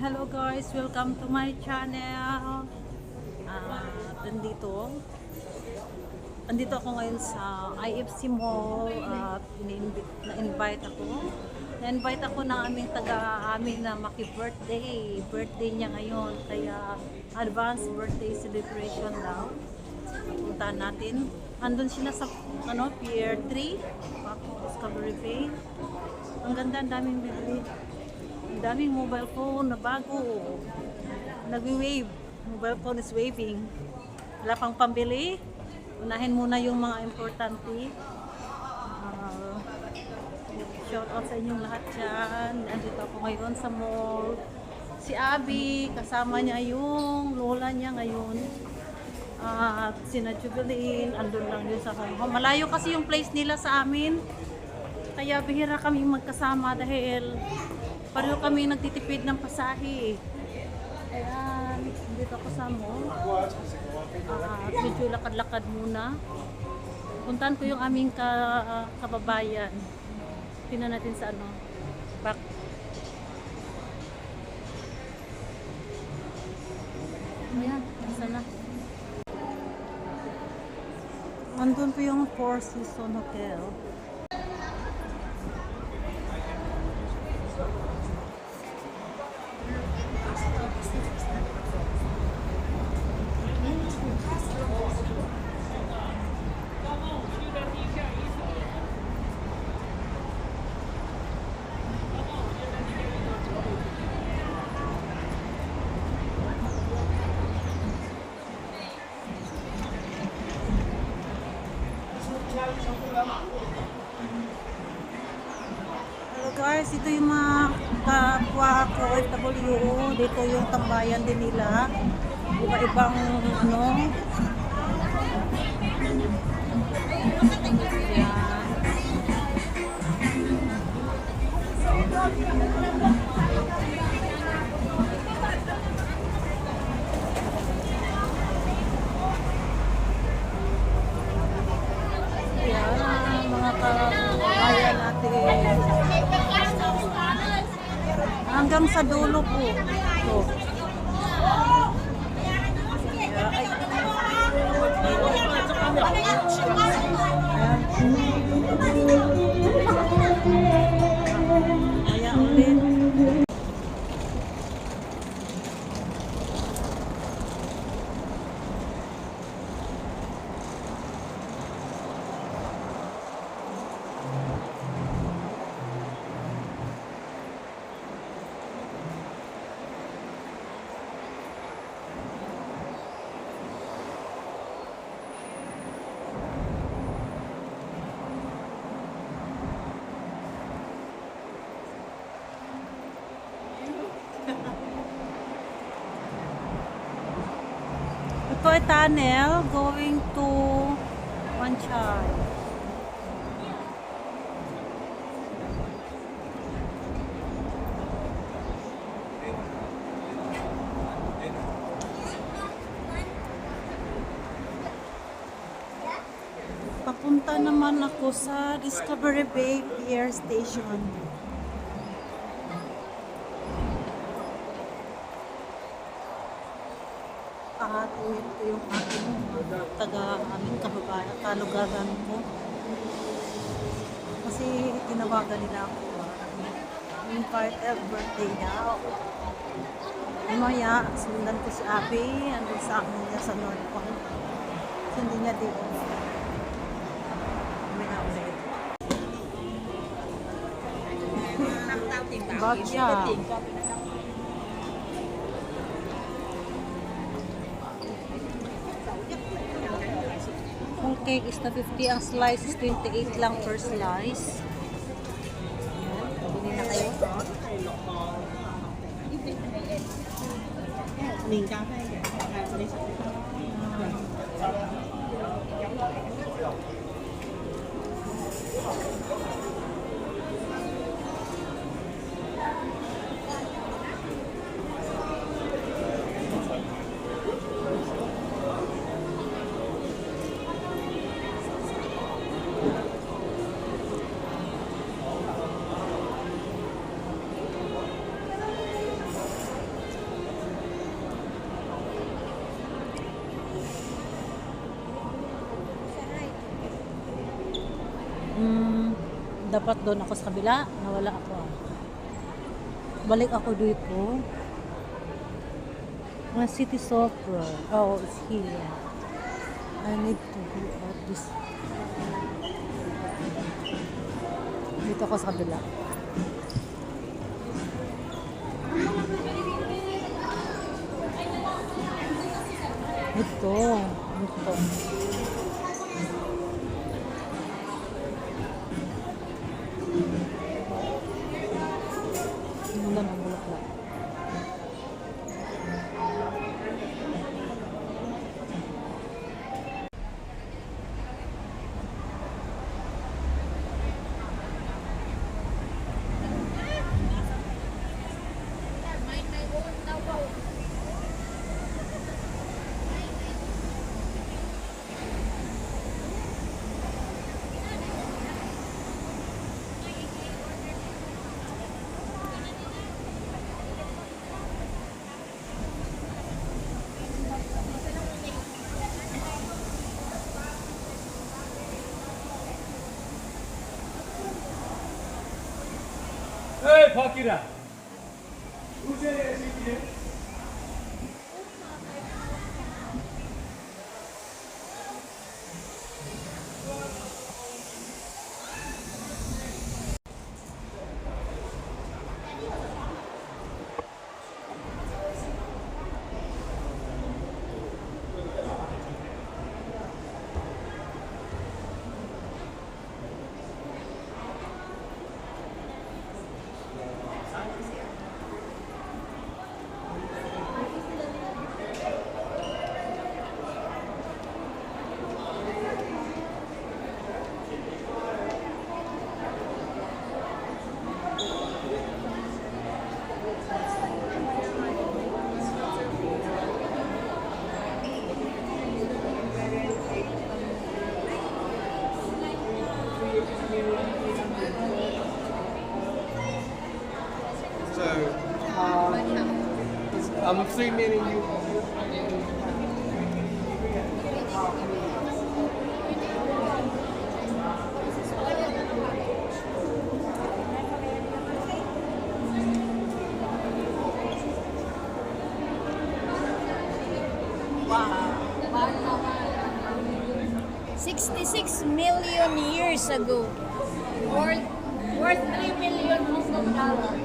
Hello guys, welcome to my channel. Ah, nandito. Andito ako ngayon sa IFC Mall at in- na-invite ako. Na-invite ako ng aming taga-amin na maki-birthday. Birthday niya ngayon, kaya advance birthday celebration daw. Puntahan natin. Andun sila sa ano, Pier 3, Discovery Bay. Ang ganda, ang daming bibili. Ang daming mobile phone na bago. Nagwi-wave. Mobile phone is waving. Wala pang pambili. Unahin muna yung mga importante. Ah, shout out sa inyong lahat dyan. Andito ako ngayon sa mall. Si Abby, kasama niya yung lola niya ngayon. At sina Jubilin, andun lang yun sa Kong. Malayo kasi yung place nila sa amin. Kaya bihira kami magkasama dahil pareho kami nagtitipid ng pasahe. Kaya dito ako sa mall. Ah, medyo lakad-lakad muna. Puntahan ko yung aming ka, kababayan. Tingnan natin sa ano. Back. Ayan, nasa na. Andun po yung Four Seasons Hotel. Hello guys, ito yung mga kapwa ko OFW. Dito yung tambayan din nila. Iba-ibang ano. Hanggang sa Ay tunnel going to Wanchay. Papunta naman ako sa Discovery Bay Pier Station. At ito yung aking taga aming kababayan, kalugaran ko. Kasi tinawagan nila ako. Yung part of birthday niya. Mamaya, sundan ko si Abby, andun sa akin niya sa North Point. Hindi niya dito. Kami na ulit. Bagya. Kung cake is na 50, ang slice is 28 lang per slice. Ayan, pabili na kayo. 年 dapat doon ako sa kabila. Nawala ako. Balik ako dito. Mga city software. Oh, it's here. I need to go out this. Dito ako sa kabila. Ito. Ito. बाकी रहा I'm assuming you. Sixty-six million years ago. Worth, worth 3 million Hong Kong dollar.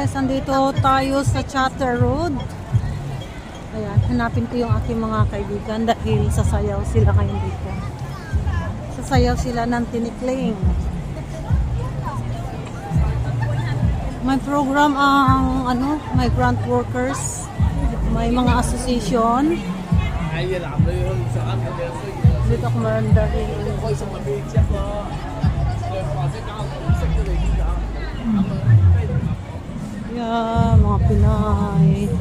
Guys, andito tayo sa Chatter Road. Ayan, hanapin ko yung aking mga kaibigan dahil sasayaw sila ngayon dito. Sasayaw sila ng tinikling. May program ang ano, migrant workers. May mga association. Dito ako marandarin. Yeah, mga Pinay.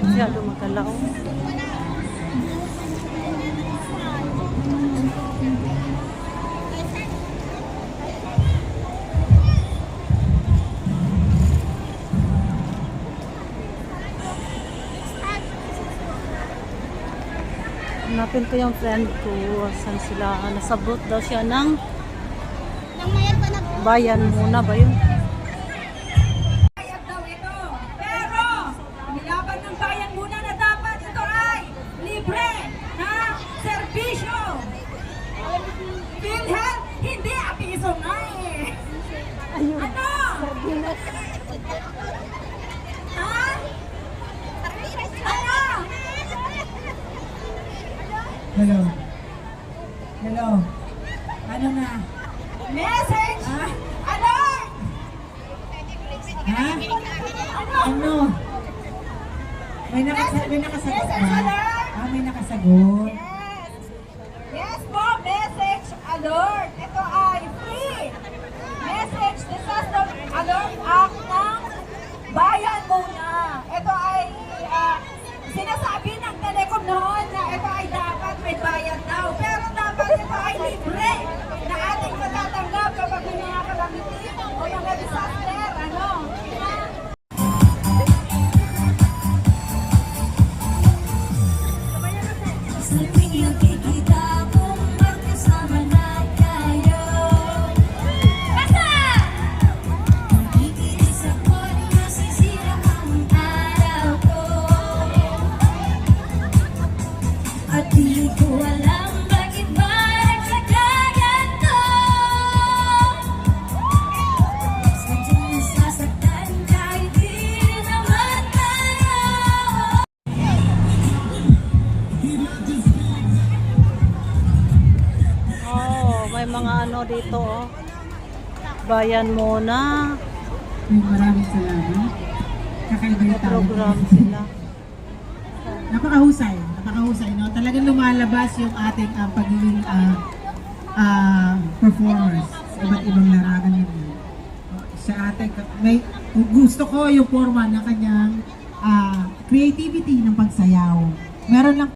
Masyado magalaw. Hanapin ko yung friend ko. Saan sila? Nasa booth daw siya ng bayan muna ba yun? Message! Ha? Ano? Ha? Ano? May, nakasa may nakasagot ba? Ah, may nakasagot. Yes. Yes message alert. Ito ay free. Message disaster alert act ng bayan muna. Ito ay uh, sinasabi ng Telecom noon ay dapat may bayan daw. Pero Oh, ano dito oh. Bayan Mona. Maraming salamat. Kakaiba yung program sila. Napakahusay mahusay, no? Talagang lumalabas yung ating uh, pagiging uh, uh, performers. Iba't ibang larangan yun. Sa ating, may, gusto ko yung forma ng kanyang uh, creativity ng pagsayaw. Meron lang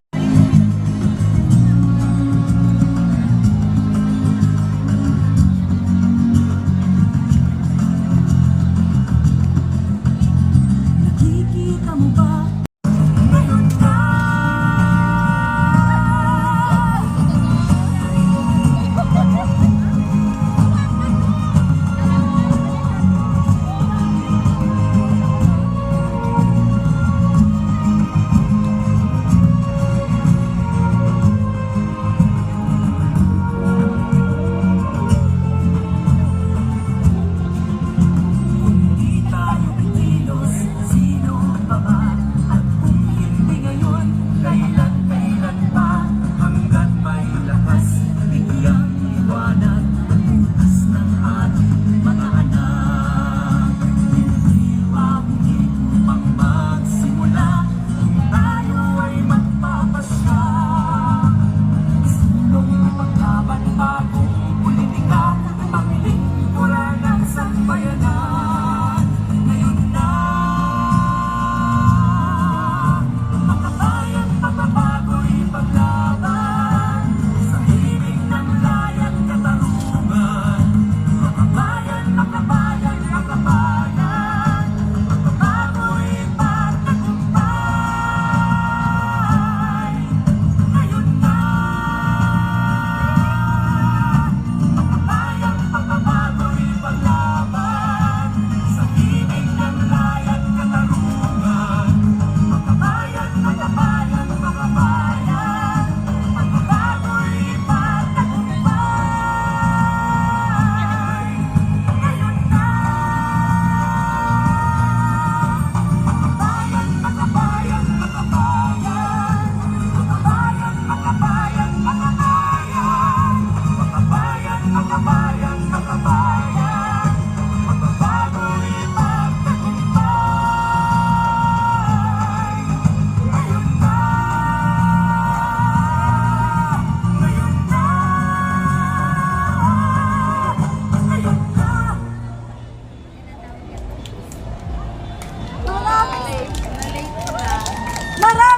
Marami!